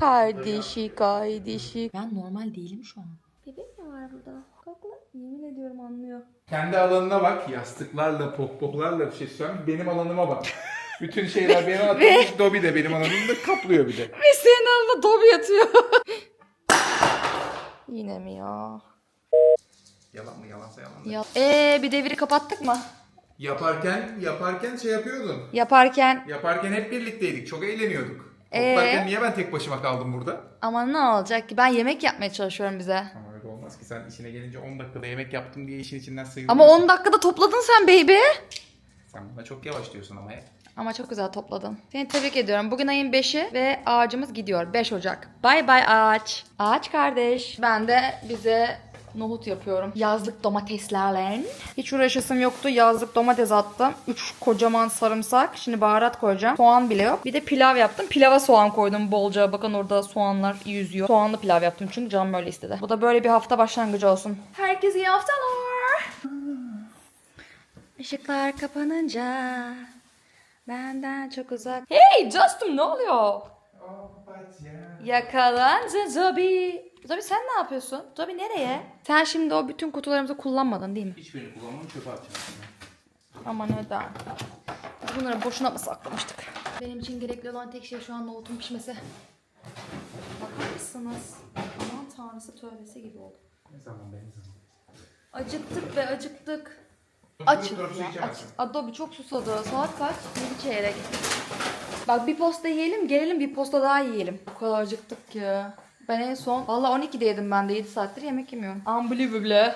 Kardeşi kardeşi. Ben normal değilim şu an. Bebek mi var burada? Kalk lan. Yemin ediyorum anlıyor. Kendi alanına bak. Yastıklarla, pohpohlarla bir şey söyleyeyim. Benim alanıma bak. Bütün şeyler benim alanımda. Dobby de benim alanımda kaplıyor bir de. Ve senin alnında Dobby yatıyor. Yine mi ya? Yalan mı yalansa yalan. da. ya. Ee bir deviri kapattık mı? Yaparken, yaparken şey yapıyordun. Yaparken Yaparken hep birlikteydik. Çok eğleniyorduk. Ee? Niye ben tek başıma kaldım burada? ama ne olacak ki ben yemek yapmaya çalışıyorum bize. Ama öyle olmaz ki sen işine gelince 10 dakikada yemek yaptım diye işin içinden sıyrılıyorsun. Ama 10 dakikada topladın sen baby. Sen bana çok yavaş diyorsun ama ya. Ama çok güzel topladın. Seni tebrik ediyorum. Bugün ayın 5'i ve ağacımız gidiyor. 5 Ocak. Bay bay ağaç. Ağaç kardeş. Ben de bize nohut yapıyorum. Yazlık domateslerle. Hiç uğraşasım yoktu. Yazlık domates attım. 3 kocaman sarımsak. Şimdi baharat koyacağım. Soğan bile yok. Bir de pilav yaptım. Pilava soğan koydum bolca. Bakın orada soğanlar yüzüyor. Soğanlı pilav yaptım çünkü canım böyle istedi. Bu da böyle bir hafta başlangıcı olsun. Herkese iyi haftalar. Işıklar kapanınca benden çok uzak. Hey Justin ne oluyor? Yakalandı Zobi. Zobi sen ne yapıyorsun? Zobi nereye? Sen şimdi o bütün kutularımızı kullanmadın değil mi? Hiçbirini kullanmam çöpe atacağım. Ama neden? Biz bunları boşuna mı saklamıştık? Benim için gerekli olan tek şey şu an nohutun pişmesi. Bakar mısınız? Aman tanrısı tövbesi gibi oldu. Ne zaman be ne zaman? Acıktık ve acıktık. Aç. Açız ya. Aç. içemezsin. Adobe çok susadı. Saat kaç? 7 çeyrek. Bak bir posta yiyelim gelelim bir posta daha yiyelim. O kadar acıktık ki. Ben en son valla 12'de yedim ben de 7 saattir yemek yemiyorum. Unbelievable.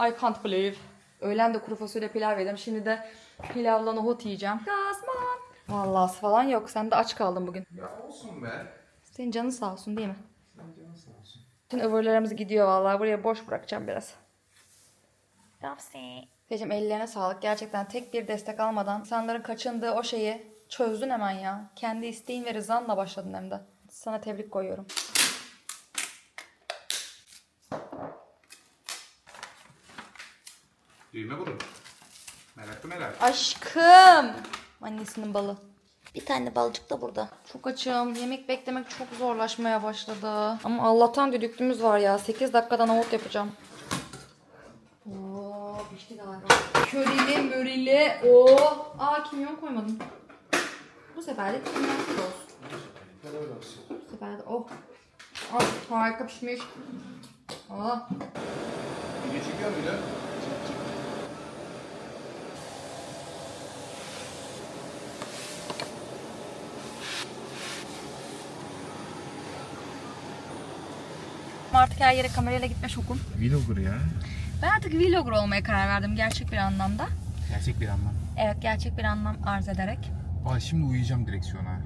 I can't believe. Öğlen de kuru fasulye pilav yedim. Şimdi de pilavla nohut yiyeceğim. Gazman. Vallahi falan yok. Sen de aç kaldın bugün. Ya olsun be. Senin canın sağ olsun değil mi? Sen canın sağ olsun. Bütün öbürlerimiz gidiyor vallahi. Buraya boş bırakacağım biraz. Tecim ellerine sağlık. Gerçekten tek bir destek almadan insanların kaçındığı o şeyi çözdün hemen ya. Kendi isteğin ve rızanla başladın hem de. Sana tebrik koyuyorum. Düğme vurun. Meraklı merak. Aşkım. Annesinin balı. Bir tane balcık da burada. Çok açım. Yemek beklemek çok zorlaşmaya başladı. Ama Allah'tan düdüklümüz var ya. 8 dakikada nohut yapacağım. Oo, pişti galiba. Körili mörili. Oo. Aa kimyon koymadım. Bu sefer de kimyonsuz olsun. Bu sefer de oh. Ah, harika pişmiş. Aa. Video çekiyor muydu? Artık her yere kamerayla gitme şokum. Vlogger ya. Ben artık vlogger olmaya karar verdim gerçek bir anlamda. Gerçek bir anlam. Evet gerçek bir anlam arz ederek. Aa şimdi uyuyacağım direksiyona.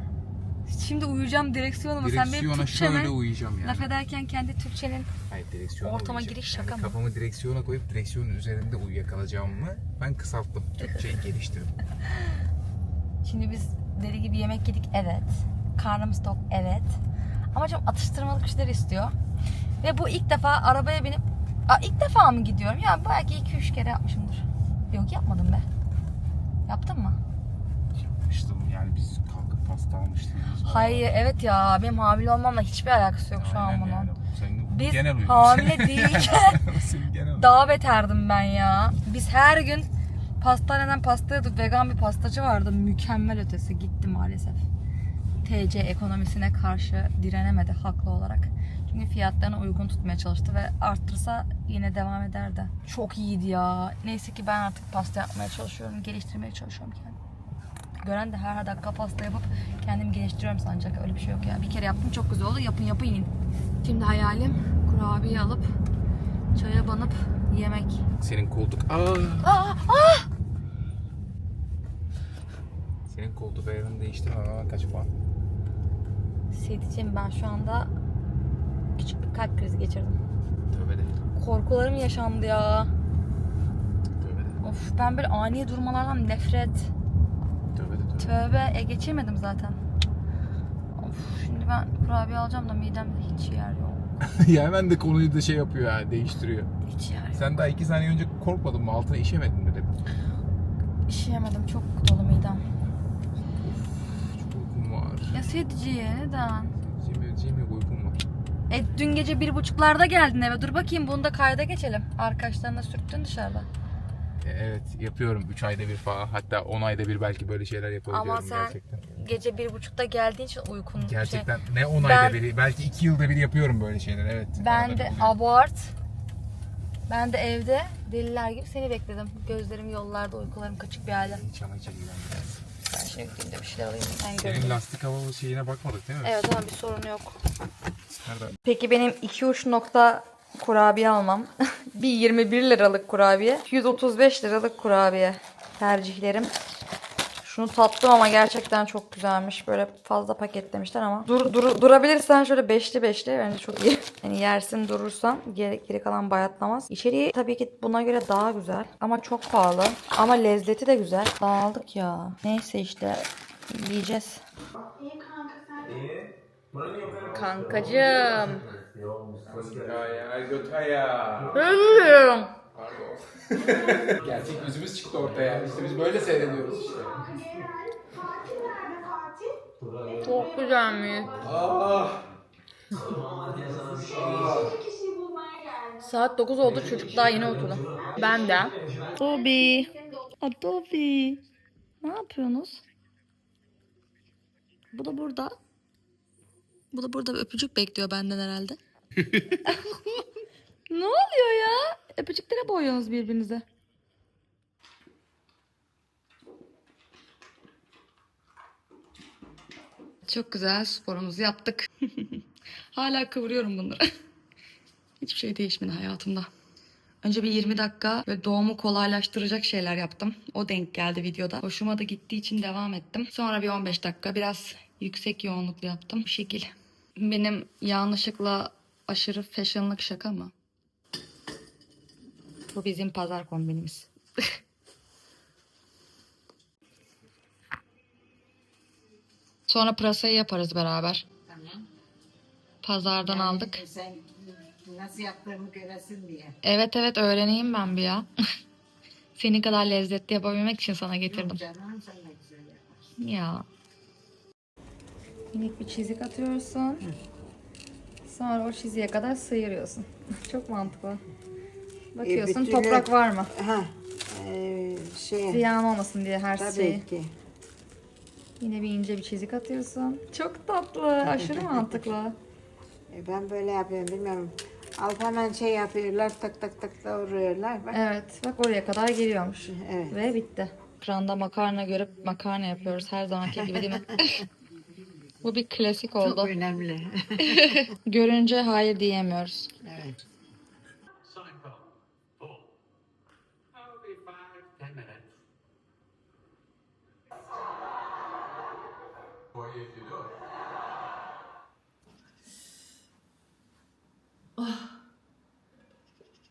Şimdi uyuyacağım direksiyonuma sen benim Direksiyona Türkçeme şöyle uyuyacağım yani. laf ederken kendi Türkçenin Hayır direksiyona Ortama uyuyacağım. giriş şaka mı? Kafamı direksiyona koyup direksiyonun üzerinde uyuyakalacağımı ben kısalttım. Türkçeyi geliştirdim. Şimdi biz deli gibi yemek yedik evet. Karnımız tok evet. Ama çok atıştırmalık şeyler istiyor. Ve bu ilk defa arabaya binip Aa, ilk defa mı gidiyorum? Ya belki 2-3 kere yapmışımdır. Yok yapmadım be. Yaptın mı? Yapmıştım yani biz kalkıp pasta almıştık. Hayır evet ya benim hamile olmamla hiçbir alakası yok şu an Aynen bunun. yani. Senin Biz genel uyumun. hamile değilken Senin genel uyumun. daha beterdim ben ya. Biz her gün pastaneden pasta yedik. Vegan bir pastacı vardı. Mükemmel ötesi. Gitti maalesef. TC ekonomisine karşı direnemedi haklı olarak. Çünkü fiyatlarını uygun tutmaya çalıştı ve arttırsa yine devam ederdi. Çok iyiydi ya. Neyse ki ben artık pasta yapmaya çalışıyorum. Geliştirmeye çalışıyorum kendimi. Gören de her dakika pasta yapıp kendimi geliştiriyorum sanacak. Öyle bir şey yok ya. Bir kere yaptım çok güzel oldu. Yapın yapın yiyin. Şimdi hayalim kurabiye alıp çaya banıp yemek. Senin koltuk. Aa. Aa, aa! Senin koltuk ayarını değiştirme ama kaç puan? Sedicim ben şu anda küçük bir kalp krizi geçirdim. Tövbe de. Korkularım yaşandı ya. Tövbe de. Of ben böyle ani durmalardan nefret. Tövbe de tövbe. Tövbe e, geçirmedim zaten. Of şimdi ben kurabiye alacağım da midemde hiç yer yok. ya hemen de konuyu da şey yapıyor ha değiştiriyor. Hiç yer. Sen daha iki saniye önce korkmadın mı? Altına işemedin mi dedim. İşeyemedim çok dolu midem. Çok uykum var. Ya Sedici neden? Şimdi geleceğim yok uykum var. E dün gece bir buçuklarda geldin eve. Dur bakayım bunu da kayda geçelim. Arkadaşlarına sürttün dışarıda. E, evet yapıyorum 3 ayda bir falan hatta 10 ayda bir belki böyle şeyler yapabiliyorum Ama sen gerçekten. gece bir buçukta geldiğin için uykun şey. Gerçekten ne 10 Ben- ayda bir belki 2 yılda bir yapıyorum böyle şeyler evet. Ben Arada de bir oluyor. abort. Ben de evde deliler gibi seni bekledim. Gözlerim yollarda, uykularım kaçık bir halde. İçeri giren biraz. Ben şimdi gideyim de bir şeyler alayım. En Senin gözüm. lastik hava şeyine bakmadık değil mi? Evet ama bir sorun yok. Nerede? Peki benim iki uç nokta kurabiye almam. bir 21 liralık kurabiye. 135 liralık kurabiye. Tercihlerim. Şunu tattım ama gerçekten çok güzelmiş. Böyle fazla paketlemişler ama. Dur, dur, durabilirsen şöyle beşli beşli bence çok iyi. Yani yersin durursan geri, geri kalan bayatlamaz. İçeriği tabii ki buna göre daha güzel. Ama çok pahalı. Ama lezzeti de güzel. Dağıldık ya. Neyse işte yiyeceğiz. Kankacığım. Ya götaya. Ölüyorum. Pardon. Gerçek yüzümüz çıktı ortaya. İşte biz böyle seyrediyoruz işte. Çok güzelmiş. Ah. Saat 9 oldu çocuk daha yeni oturdu. Ben de. Tobi. Tobi. Ne yapıyorsunuz? Bu da burada. Bu da burada bir öpücük bekliyor benden herhalde. ne oluyor ya? Öpücüklere boyuyorsunuz birbirinize. Çok güzel sporumuzu yaptık. Hala kıvırıyorum bunları. Hiçbir şey değişmedi hayatımda. Önce bir 20 dakika böyle doğumu kolaylaştıracak şeyler yaptım. O denk geldi videoda. Hoşuma da gittiği için devam ettim. Sonra bir 15 dakika biraz yüksek yoğunluklu yaptım. Bu şekil. Benim yanlışlıkla aşırı fashionlık şaka mı? Bu bizim pazar kombinimiz. Sonra pırasayı yaparız beraber. Tamam. Pazardan aldık. Sen nasıl yaptığımı göresin diye. Evet evet öğreneyim ben bir ya. Senin kadar lezzetli yapabilmek için sana getirdim. Canım sen de güzel yaparsın. Ya. Minik bir çizik atıyorsun. Sonra o çiziğe kadar sıyırıyorsun. Çok mantıklı. Bakıyorsun bütünü- toprak var mı? Ha. Ee, şey. Ziyan olmasın diye her Tabii şeyi. ki. Yine bir ince bir çizik atıyorsun. Çok tatlı. Aşırı mantıklı. E, ben böyle yapıyorum bilmiyorum. Alt hemen şey yapıyorlar tak tak tak doğruyorlar. Bak. Evet. Bak oraya kadar geliyormuş. Evet. Ve bitti. Ekranda makarna görüp makarna yapıyoruz her zamanki gibi değil mi? Bu bir klasik oldu. Çok önemli. Görünce hayır diyemiyoruz. Do it.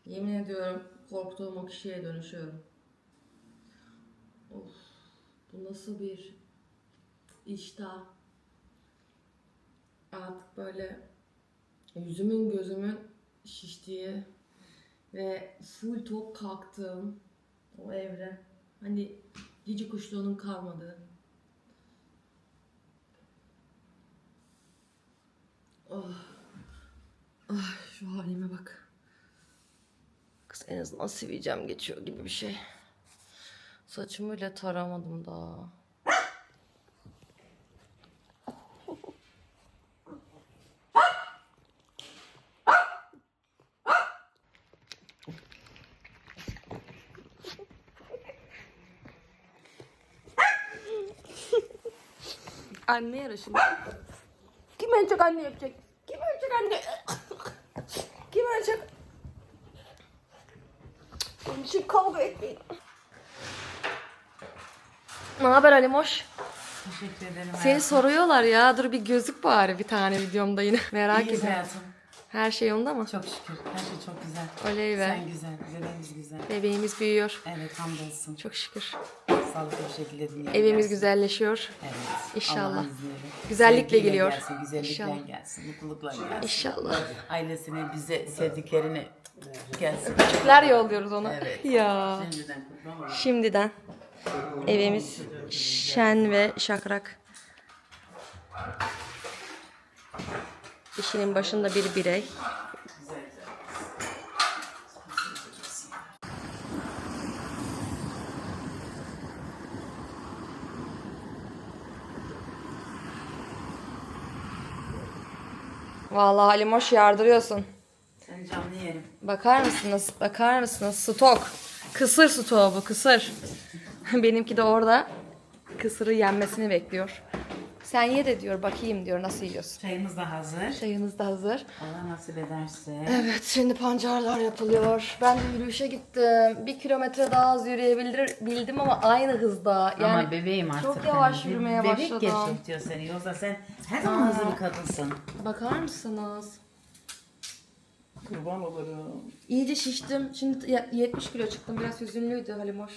Yemin ediyorum korktuğum o kişiye dönüşüyorum. Of, bu nasıl bir iştah. Artık böyle yüzümün gözümün şiştiği ve full tok kalktığım o evre. Hani cici kuşluğunun kalmadığı. Oh. Ah, şu halime bak. Kız en azından sivilcem geçiyor gibi bir şey. Saçımı bile taramadım daha. Anne yarışı çok anne yapacak? Kim çok anne? Kim? Onun için kavga etmeyin. Ne haber Alimoş? Teşekkür ederim. Seni soruyorlar ya. Dur bir gözük bari bir tane videomda yine. Merak İyiyiz ediyorum. hayatım. Her şey yolunda mı? Çok şükür. Her şey çok güzel. Oley be. Sen güzel. Bebeğimiz güzel. Bebeğimiz büyüyor. Evet hamdolsun. Çok şükür. Sağlıklı bir şekilde dünyaya Evimiz güzelleşiyor. Evet. İnşallah. Güzellikle Sevgiyle geliyor. Gelsin, güzellikle İnşallah. gelsin. Mutlulukla gelsin. İnşallah. Ailesine, bize, sevdiklerine gelsin. Küçükler yolluyoruz ona. Evet. Ya. Şimdiden olayım. Şimdiden evimiz şen ve şakrak. İşinin başında bir birey. Vallahi Halimoş yardırıyorsun. Sen canlı yerim. Bakar mısınız? Bakar mısınız? Stok. Kısır stoğu bu kısır. Benimki de orada kısırı yenmesini bekliyor. Sen ye de diyor bakayım diyor nasıl yiyorsun. Çayımız da hazır. Çayınız da hazır. Allah nasip ederse. Evet şimdi pancarlar yapılıyor. Ben de yürüyüşe gittim. Bir kilometre daha az yürüyebildim ama aynı hızda. Yani Ama bebeğim artık. çok yavaş hani. yürümeye Bebek başladım. geçirtiyor seni. Yoksa sen her zaman hızlı bir kadınsın. Bakar mısınız? Kurban olurum. İyice şiştim. Şimdi ya- 70 kilo çıktım. Biraz hüzünlüydü Halimoş.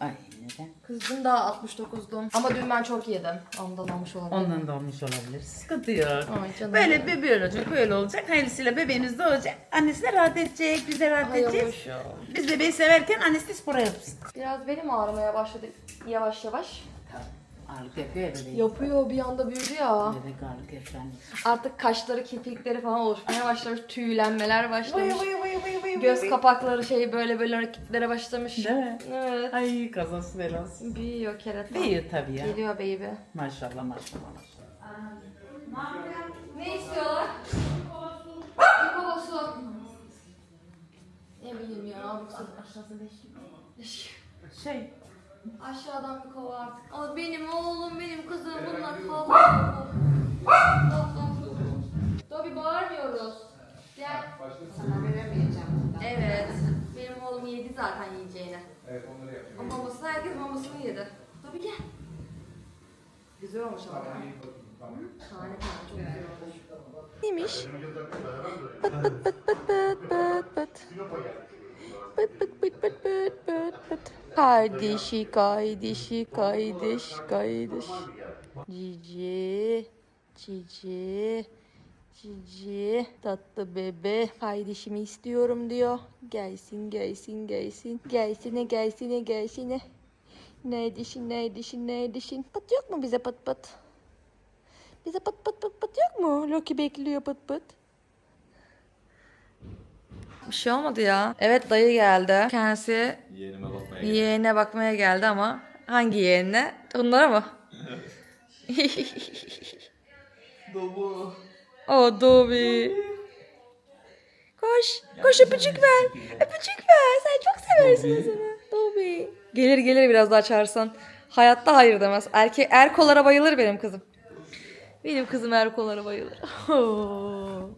Ay neden? Kız dün daha 69'dum. Ama dün ben çok yedim. Ondan olmuş olabilir. Ondan da olmuş olabilir. Sıkıntı yok. Ay canım. Böyle bebeğin olacak, böyle olacak. Hayırlısıyla bebeğiniz de olacak. Annesi de rahat edecek, biz de rahat Ay edeceğiz. ya. Biz bebeği severken annesi de spora yapsın. Biraz benim ağrımaya başladı yavaş yavaş. Ağırlık yapıyor ya bebeği. Yapıyor bir anda büyüdü ya. Bebek ağırlık efendim. Artık kaşları, kirpikleri falan oluşmaya başlamış. Tüylenmeler başlamış. Vay vay vay vay Göz kapakları şey böyle böyle hareketlere başlamış. Değil mi? Evet. Ay kazası belası. Büyüyor kerata. Büyüyor tabii ya. Geliyor baby. Maşallah maşallah maşallah. Ne istiyorlar? Bir kova su. Ne bileyim ya. Bu su aşağısı. Şey, Aşağıdan bir kova artık. Ama benim oğlum, benim kızım bunlar kaldı. Dobi bağırmıyoruz. Gel. Sana bundan. Evet. Benim oğlum yedi zaten yiyeceğini. Evet onları yapıyorum. O mamasını herkes mamasını yedi. Dobi gel. Güzel olmuş ama. Tane tane çok güzel olmuş. Neymiş? Bıt bıt bıt bıt bıt bıt. Bıt bıt bıt bıt bıt bıt bıt. Kardeşi kardeşi kardeş kardeş. Cici. Cici. Cici. Tatlı bebe. Kardeşimi istiyorum diyor. Gelsin gelsin gelsin. Gelsine gelsine gelsine. Neredesin neredesin neredesin? Pıt yok mu bize pıt pıt? Bize pıt pıt pıt pıt yok mu? Loki bekliyor pıt pıt. Bir şey olmadı ya. Evet dayı geldi. Kendisi Yeğenime bakmaya geldim. yeğenine bakmaya geldi ama hangi yeğenine? Onlara mı? Baba. O Dobby. Koş. Koş öpücük ver. Öpücük ver. Sen çok seversin onu. Dobby. Gelir gelir biraz daha çağırsan. Hayatta hayır demez. Erke Erkolara bayılır benim kızım. Benim kızım Erkolara bayılır. Oo.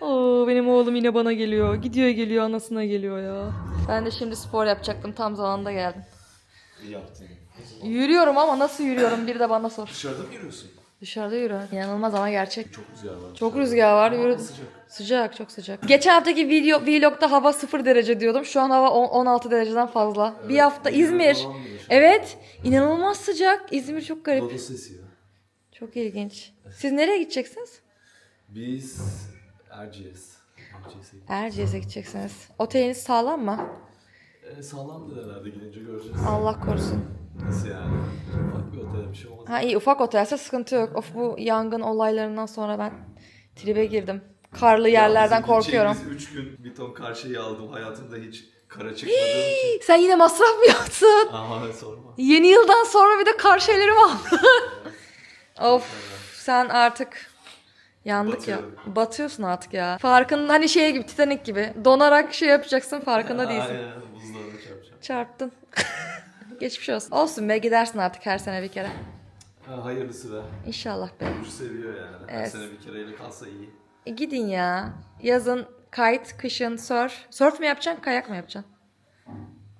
Oo, benim oğlum yine bana geliyor. Gidiyor geliyor anasına geliyor ya. Ben de şimdi spor yapacaktım. Tam zamanında geldim. İyi yaptın. Yürüyorum ama nasıl yürüyorum bir de bana sor. Dışarıda mı yürüyorsun? Dışarıda yürü. İnanılmaz ama gerçek. Çok rüzgar var. Çok rüzgar var. Yürüdüm. Sıcak. Sıcak, çok sıcak. Geçen haftaki video vlogda hava 0 derece diyordum. Şu an hava on- 16 dereceden fazla. bir hafta İzmir. Evet, inanılmaz sıcak. İzmir çok garip. Lodo sesi ya. Çok ilginç. Siz nereye gideceksiniz? Biz Erciyes. Erciyes'e gideceksiniz. Oteliniz sağlam mı? E, sağlamdır herhalde gidince göreceğiz. Allah korusun. Nasıl yani? Ufak bir otel bir şey olmaz. Ha iyi ufak otelse sıkıntı yok. Of bu yangın olaylarından sonra ben tribe girdim. Karlı yerlerden korkuyorum. 3 gün bir ton kar şeyi aldım. Hayatımda hiç kara çıkmadığım için. Sen yine masraf mı yaptın? Aa sorma. Yeni yıldan sonra bir de kar şeyleri mi aldın? of sen artık yandık ya. Batıyorum. Batıyorsun artık ya. Farkında hani şey gibi Titanic gibi. Donarak şey yapacaksın farkında değilsin. Aynen. Çarptın. Geçmiş olsun. Olsun be gidersin artık her sene bir kere. Ha, hayırlısı be. İnşallah be. Kuş seviyor yani. Her Evet. sene bir kereyle kalsa iyi. E, gidin ya. Yazın kite, kışın surf. Surf mu yapacaksın, kayak mı yapacaksın?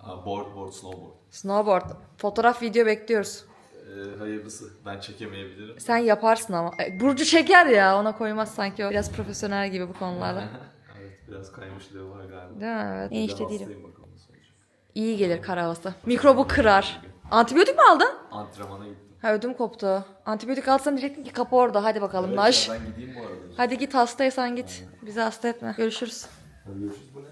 Aa, board board snowboard. Snowboard. Fotoğraf, video bekliyoruz. Ee, hayırlısı. Ben çekemeyebilirim. Sen yaparsın ama. E, Burcu çeker ya ona koymaz sanki o. Biraz profesyonel gibi bu konularda. evet biraz kaymışlığı var galiba. Değil mi? Evet. Bir de hastayım bakalım. İyi gelir kar havası. Mikrobu kırar. Antibiyotik mi aldın? Antrenmana gittim. Ha ödüm koptu. Antibiyotik alsan diyecektim ki kapı orada. Hadi bakalım Evet, Naş. Ben gideyim bu arada. Hadi git hastaysan git. Bizi hasta etme. Görüşürüz. Hadi görüşürüz bu ne?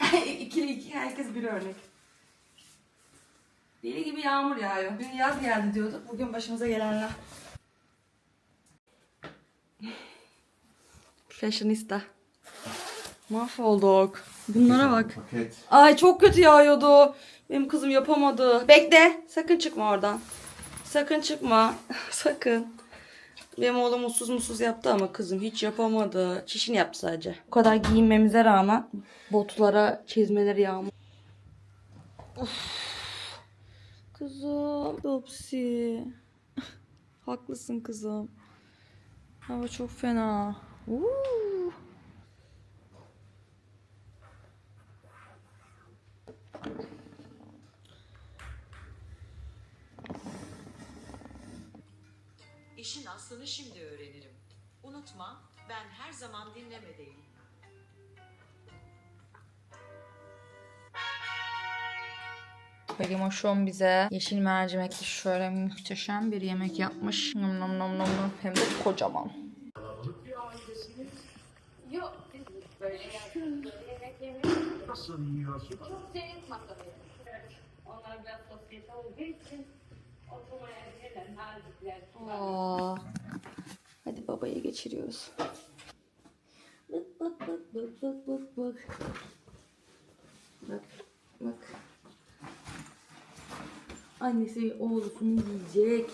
İki Biri iki, herkes bir örnek. Gibi yağmur yağıyor. Dün yaz geldi diyorduk. Bugün başımıza gelenler. Fashionista. Mahvolduk. Bunlara bak. Paket. Ay çok kötü yağıyordu. Benim kızım yapamadı. Bekle. Sakın çıkma oradan. Sakın çıkma. Sakın. Benim oğlum mutsuz mutsuz yaptı ama kızım hiç yapamadı. Çişini yaptı sadece. Bu kadar giyinmemize rağmen botlara, çizmeleri yağmur. Of. Kızım. Dopsi. Haklısın kızım. Hava çok fena. Uuu. İşin aslını şimdi öğrenirim. Unutma, ben her zaman dinlemedeyim. Benim hoşum bize yeşil mercimekli şöyle muhteşem bir yemek yapmış. Nom nom nom nom nom. Hem de kocaman. Aa, hadi babaya geçiriyoruz. Bak bak bak bak bak bak bak. Bak bak. Annesi oğlusunu yiyecek.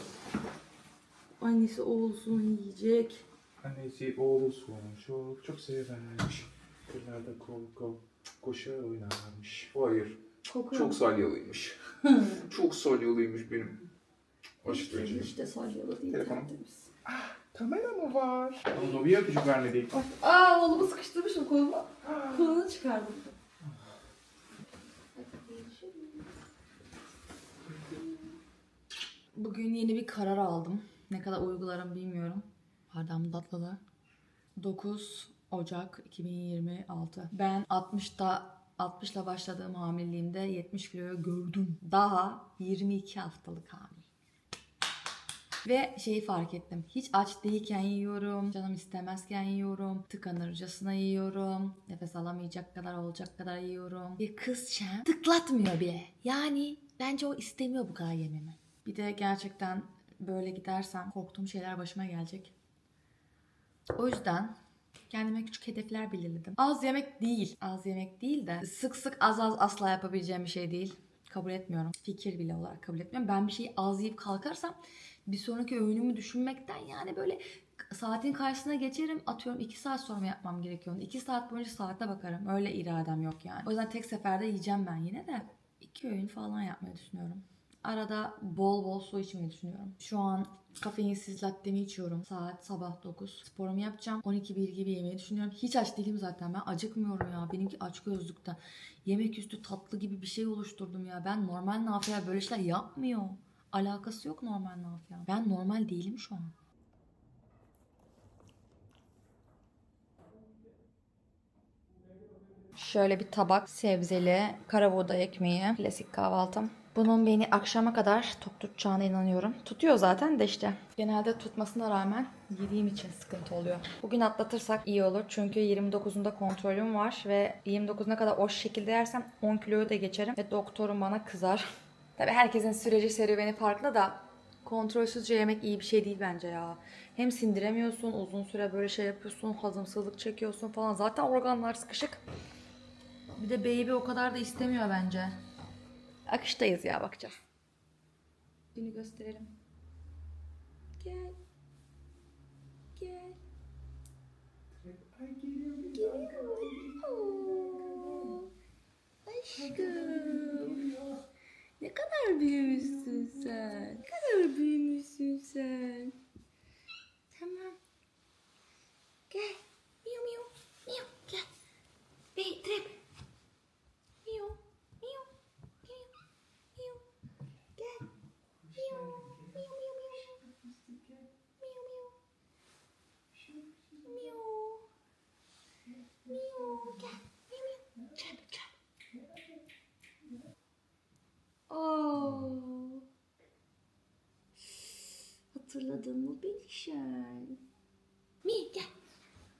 Annesi oğlusunu yiyecek. Annesi oğlusunu çok çok severmiş. Kırlarda kol kol koşar oynarmış. Hayır. Kokuyor. Çok salyalıymış. çok salyalıymış benim. Aşk böceğim. De salyalı değil. Telefonum. tertemiz. Kamera mı var? Oğlum Nobi'ye öpücük vermedik. Aa oğlumu sıkıştırmışım koluma. Kolunu çıkardım. Bugün yeni bir karar aldım. Ne kadar uygularım bilmiyorum. Bardağım tatlılı. 9 Ocak 2026. Ben 60'ta 60 ile başladığım hamileliğimde 70 kiloyu gördüm. Daha 22 haftalık hamile. Ve şeyi fark ettim. Hiç aç değilken yiyorum. Canım istemezken yiyorum. Tıkanırcasına yiyorum. Nefes alamayacak kadar olacak kadar yiyorum. Bir kızken tıklatmıyor bile. Yani bence o istemiyor bu kadar yememi. Bir de gerçekten böyle gidersem korktuğum şeyler başıma gelecek. O yüzden kendime küçük hedefler belirledim. Az yemek değil. Az yemek değil de sık sık az az asla yapabileceğim bir şey değil. Kabul etmiyorum. Fikir bile olarak kabul etmiyorum. Ben bir şeyi az yiyip kalkarsam bir sonraki öğünümü düşünmekten yani böyle saatin karşısına geçerim atıyorum 2 saat sonra yapmam gerekiyor. 2 saat boyunca saate bakarım. Öyle iradem yok yani. O yüzden tek seferde yiyeceğim ben yine de. 2 öğün falan yapmayı düşünüyorum. Arada bol bol su içmeyi düşünüyorum. Şu an kafeinsiz lattemi içiyorum. Saat sabah 9. Sporumu yapacağım. 12-1 gibi yemeği düşünüyorum. Hiç aç değilim zaten ben. Acıkmıyorum ya. Benimki aç gözlükten. Yemek üstü tatlı gibi bir şey oluşturdum ya. Ben normal Nafia böyle şeyler yapmıyor. Alakası yok normal Nafia. Ben normal değilim şu an. Şöyle bir tabak sebzeli karabuğday ekmeği. Klasik kahvaltım. Bunun beni akşama kadar tok tutacağına inanıyorum. Tutuyor zaten de işte. Genelde tutmasına rağmen yediğim için sıkıntı oluyor. Bugün atlatırsak iyi olur. Çünkü 29'unda kontrolüm var ve 29'una kadar o şekilde yersem 10 kiloyu da geçerim. Ve doktorum bana kızar. Tabii herkesin süreci serüveni farklı da kontrolsüzce yemek iyi bir şey değil bence ya. Hem sindiremiyorsun, uzun süre böyle şey yapıyorsun, hazımsızlık çekiyorsun falan. Zaten organlar sıkışık. Bir de baby o kadar da istemiyor bence. Akıştayız ya bakacağız. Günü gösterelim. Gel. Gel. Geliyor. Oo, Aşkım. Ne kadar büyümüşsün sen. Ne kadar büyümüşsün sen. Tamam. Gel. Miu miu. Miu. Gel. Bey trip. Miu. Miu. Miu. Miu. Gel. Miu. Miu miu miu. Miu miu. Miu. Gel. Oo. Hatırladın mı Belişen? Mi gel.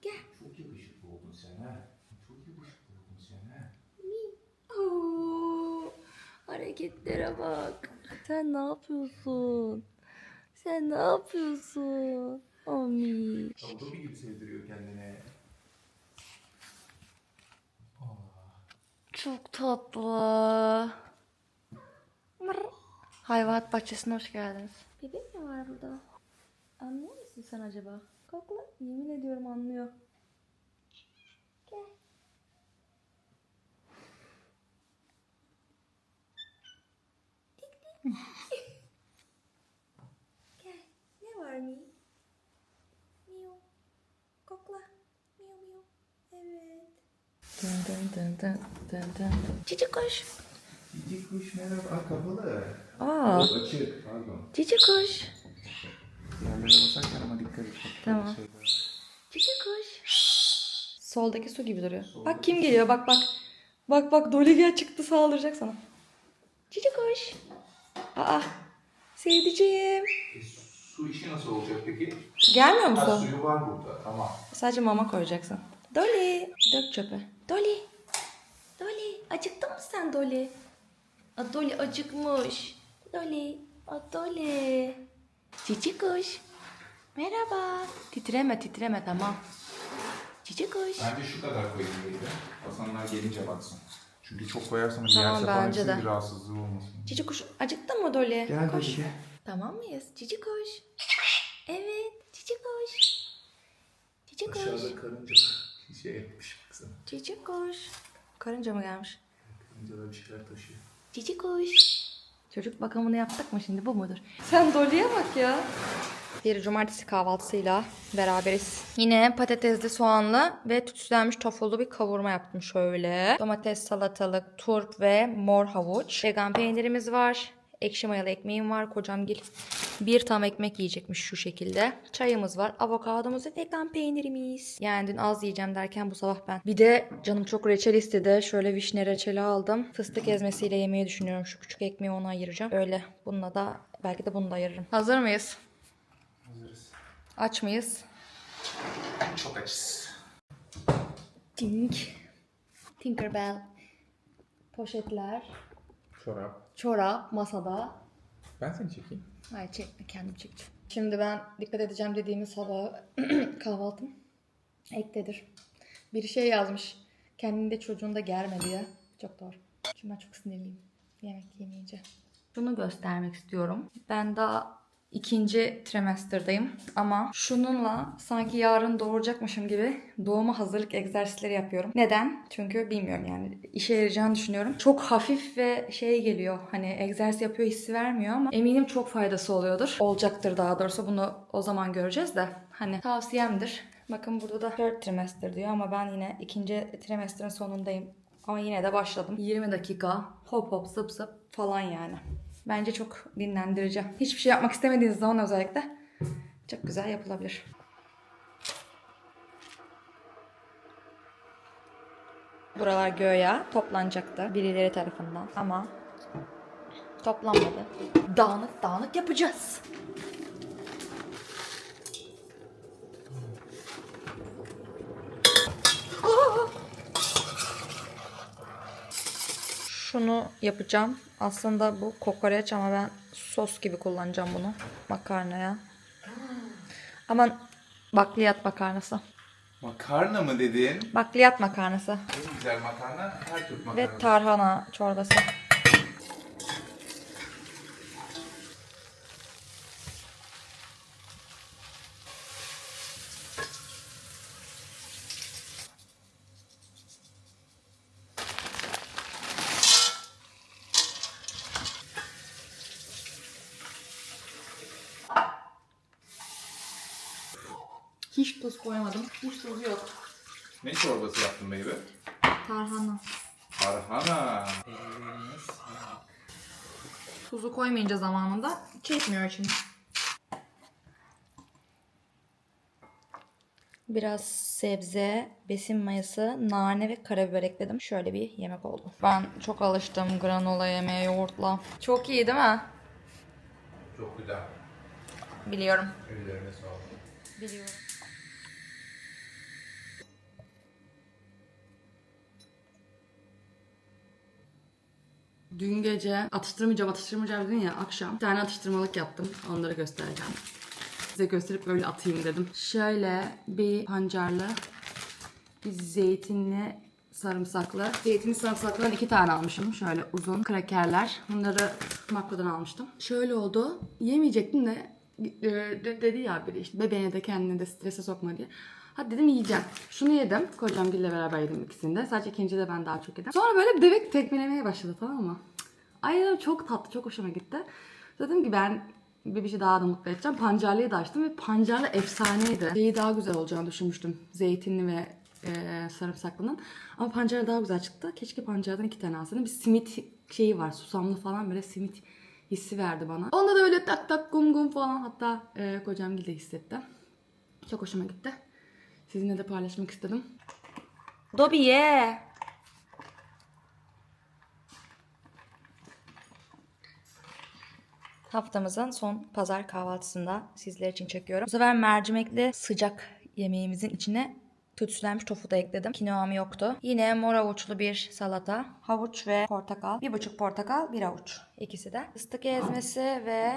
Gel. Çok yakışıklı oldun sen ha. Çok yakışıklı oldun sen ha. Mi. hareketlere bak. Sen ne yapıyorsun? Sen ne yapıyorsun? Ami. Dobi gibi sevdiriyor kendine. Çok tatlı. Hayvanat bahçesine hoş geldiniz. Bebek mi var burada? Anlıyor musun sen acaba? Kokla. Yemin ediyorum anlıyor. Gel. Gel. Ne var mi? Miu. Kokla. Miu miu. Evet. Dın dın dın dın dın dın. Cici kuş. Cici kuş merhaba. Aa kapalı. Aa. Açık. Pardon. Cici kuş. Yerlere basarken ama dikkat et. Tamam. Cici kuş. Soldaki su gibi duruyor. Bak kim geliyor bak bak. Bak bak Dolly gel çıktı saldıracak sana. Cici kuş. Aa. Sevdiceğim. E, su işi nasıl olacak peki? Gelmiyor Ha, musun? suyu var burada. Tamam. Sadece mama koyacaksın. Dolly. Dök çöpe. Dolly. Acıktın mı sen Dolly? A, Dolly acıkmış. Dolly. A, Dolly. Cici kuş. Merhaba. Titreme titreme tamam. Cici kuş. Bence şu kadar koyayım dedi. Hasanlar gelince baksın. Çünkü çok koyarsam Tamam, yerse falan bence de. bir rahatsızlığı olmasın. Cici kuş acıktın mı Dolly? Gel Koş. Dolly, gel. Tamam mıyız? Cici kuş. Evet. Cici kuş. Cici kuş. Aşağıda karınca şey yapmış baksana. Cici kuş. Karınca mı gelmiş? Karıncalar bir şeyler taşıyor. Cici kuş. Çocuk bakımını yaptık mı şimdi bu mudur? Sen Dolly'ye bak ya. Bir cumartesi kahvaltısıyla beraberiz. Yine patatesli soğanlı ve tütsülenmiş tofulu bir kavurma yaptım şöyle. Domates, salatalık, turp ve mor havuç. Vegan peynirimiz var. Ekşi mayalı ekmeğim var. Kocamgil bir tam ekmek yiyecekmiş şu şekilde. Çayımız var. Avokadomuz ve vegan peynirimiz. Yani dün az yiyeceğim derken bu sabah ben. Bir de canım çok reçel istedi. Şöyle vişne reçeli aldım. Fıstık ezmesiyle yemeyi düşünüyorum. Şu küçük ekmeği ona ayıracağım. Öyle. Bununla da belki de bunu da ayırırım. Hazır mıyız? Hazırız. Aç mıyız? Çok açız. Tink. Tinkerbell. Poşetler. Çorap. Çorap masada. Ben seni çekeyim. Hayır çekme kendim çekeceğim. Şimdi ben dikkat edeceğim dediğimiz sabah kahvaltım ektedir. Bir şey yazmış. Kendini de çocuğunu da germe diye. Çok doğru. Çünkü ben çok sinirliyim. Yemek yemeyince. Şunu göstermek istiyorum. Ben daha ikinci trimesterdayım. Ama şununla sanki yarın doğuracakmışım gibi doğuma hazırlık egzersizleri yapıyorum. Neden? Çünkü bilmiyorum yani işe yarayacağını düşünüyorum. Çok hafif ve şey geliyor. Hani egzersiz yapıyor hissi vermiyor ama eminim çok faydası oluyordur. Olacaktır daha doğrusu bunu o zaman göreceğiz de. Hani tavsiyemdir. Bakın burada da 4 trimester diyor ama ben yine ikinci trimesterin sonundayım. Ama yine de başladım. 20 dakika hop hop zıp zıp falan yani. Bence çok dinlendirici. Hiçbir şey yapmak istemediğiniz zaman özellikle çok güzel yapılabilir. Buralar göğe toplanacaktı birileri tarafından ama toplanmadı. Dağınık dağınık yapacağız. Şunu yapacağım. Aslında bu kokoreç ama ben sos gibi kullanacağım bunu makarnaya. Ama bakliyat makarnası. Makarna mı dedin? Bakliyat makarnası En güzel makarna her Türk makarnası. ve tarhana çorbası. Hiç tuz koymadım. Hiç tuz yok. Ne çorbası yaptın baby? Tarhana. Tarhana. Tuzu koymayınca zamanında çekmiyor çünkü. Biraz sebze, besin mayası, nane ve karabiber ekledim. Şöyle bir yemek oldu. Ben çok alıştım granola yemeye yoğurtla. Çok iyi değil mi? Çok güzel. Biliyorum. Ellerine sağlık. Biliyorum. Dün gece atıştırmayacağım atıştırmayacağım dedin ya akşam. Bir tane atıştırmalık yaptım. Onları göstereceğim. Size gösterip böyle atayım dedim. Şöyle bir pancarlı, bir zeytinli, sarımsaklı. Zeytinli sarımsaklıdan iki tane almışım. Şöyle uzun krakerler. Bunları makrodan almıştım. Şöyle oldu. Yemeyecektim de e, de- dedi ya biri işte bebeğine de kendini de strese sokma diye. Hadi dedim yiyeceğim. Şunu yedim. Kocam Gül'le beraber yedim ikisini de. Sadece ikinci de ben daha çok yedim. Sonra böyle bebek tekmelemeye başladı tamam mı? Ay çok tatlı, çok hoşuma gitti. Dedim ki ben bir şey daha da mutlu edeceğim. Pancarlıyı da açtım ve pancarlı efsaneydi. Şeyi daha güzel olacağını düşünmüştüm. Zeytinli ve e, sarımsaklının. Ama pancar daha güzel çıktı. Keşke pancardan iki tane alsaydım. Bir simit şeyi var. Susamlı falan böyle simit hissi verdi bana. Onda da öyle tak tak gum gum falan. Hatta e, kocam de hissetti. Çok hoşuma gitti. Sizinle de paylaşmak istedim. Dobby ye. Haftamızın son pazar kahvaltısında sizler için çekiyorum. Bu sefer mercimekli sıcak yemeğimizin içine tütsülenmiş tofu da ekledim. Kinoam yoktu. Yine mor havuçlu bir salata. Havuç ve portakal. Bir buçuk portakal, bir havuç. İkisi de. Fıstık ezmesi ve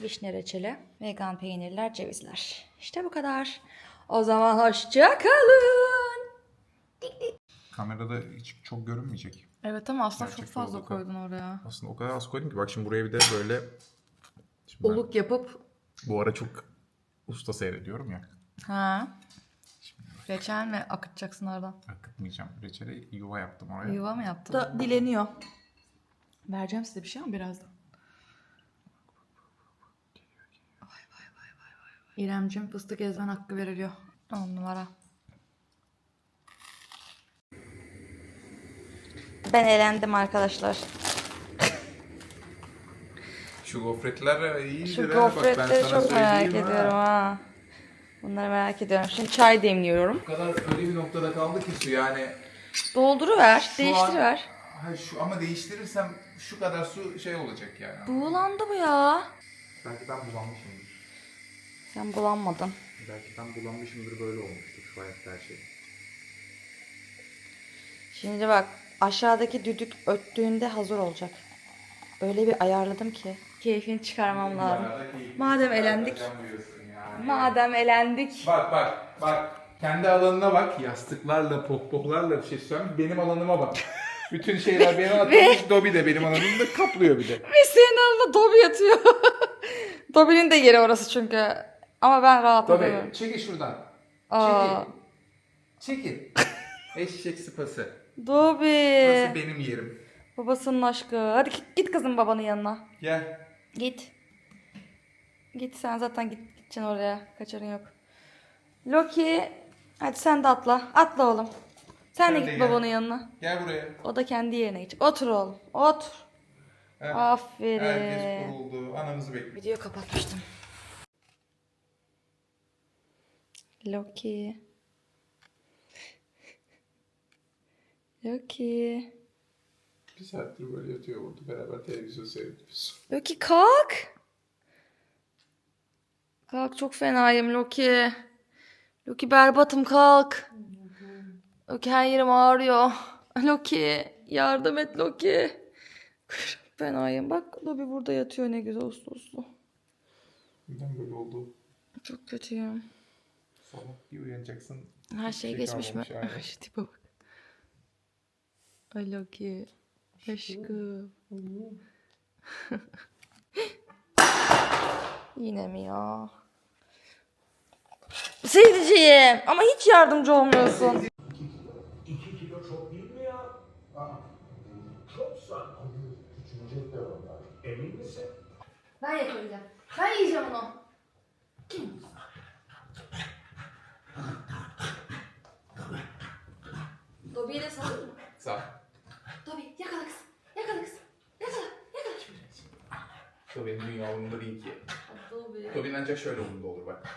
vişne reçeli. Vegan peynirler, cevizler. İşte bu kadar. O zaman hoşça kalın. Kamerada hiç çok görünmeyecek. Evet ama aslında çok fazla oldu. koydun oraya. Aslında o kadar az koydum ki bak şimdi buraya bir de böyle Şimdi ben Oluk yapıp bu ara çok usta seyrediyorum ya. ha. Reçel mi akıtacaksın oradan? Akıtmayacağım. Reçeli yuva yaptım oraya. Yuva mı yaptın? Da dileniyor. Vereceğim size bir şey ama birazdan. Vay vay vay vay vay. İremcim fıstık ezmen hakkı veriliyor. On numara. Ben eğlendim arkadaşlar. Şu gofretler iyidir Şu gofretleri çok merak ediyorum ha. Bunları merak ediyorum. Şimdi çay demliyorum. O kadar öyle bir noktada kaldı ki su yani. Dolduruver, Şu değiştiriver. an- Ha, şu, ama değiştirirsem şu kadar su şey olacak yani. Buğulandı bu ya. Belki ben bulanmışımdır. Sen bulanmadın. Belki ben bulanmışımdır böyle olmuştur şu hayatta her şey. Şimdi bak aşağıdaki düdük öttüğünde hazır olacak. Öyle bir ayarladım ki. Keyfini çıkarmam lazım. Madem elendik. Madem elendik. Bak bak bak. Kendi alanına bak. Yastıklarla, pohpohlarla bir şey söylüyorum. Benim alanıma bak. Bütün şeyler benim atılmış. Dobby de benim alanımda kaplıyor bir de. Ve senin alnında Dobby yatıyor. Dobby'nin de yeri orası çünkü. Ama ben rahat edemem. Dobby çekil şuradan. Aa. Çekil. Çekil. Eşek sıpası. Dobby. Burası benim yerim. Babasının aşkı. Hadi git, git kızım babanın yanına. Gel. Git. Git sen zaten git, gideceksin oraya. Kaçarın yok. Loki. Hadi sen de atla. Atla oğlum. Sen, Sen de de git gel. babanın yanına. Gel buraya. O da kendi yerine gidecek. Otur oğlum. Otur. Heh. Aferin. Herkes kuruldu. Anamızı bekliyor. Video kapatmıştım. Loki. Loki. Bir saattir böyle yatıyor burada. Beraber televizyon seyrediyoruz. Loki kalk. Kalk çok fenayım Loki. Loki berbatım kalk. Loki her yerim ağrıyor. Loki yardım et Loki. Çok fenayım. Bak Loki burada yatıyor ne güzel uslu uslu. Neden böyle oldu? Çok kötüyüm. Sabah bir uyanacaksın. Her hiçbir şey geçmiş mi? yani. Şu tipe bak. Ay Loki. Aşkım. Yine mi ya? Sevdiceğim ama hiç yardımcı olmuyorsun. İki kilo çok değil mi ya? Çoksa küçülecekler onlar. Emin misin? Ben yakalayacağım. Ben yiyeceğim onu. Dobby'ye de salır mı? Sağ. Dobby yakala kız. Yakala kız. Yakala. Yakala. Dobby'nin dünya umurunda değil ki. Dobby. Dobby'nin ancak şöyle umurunda olur bak.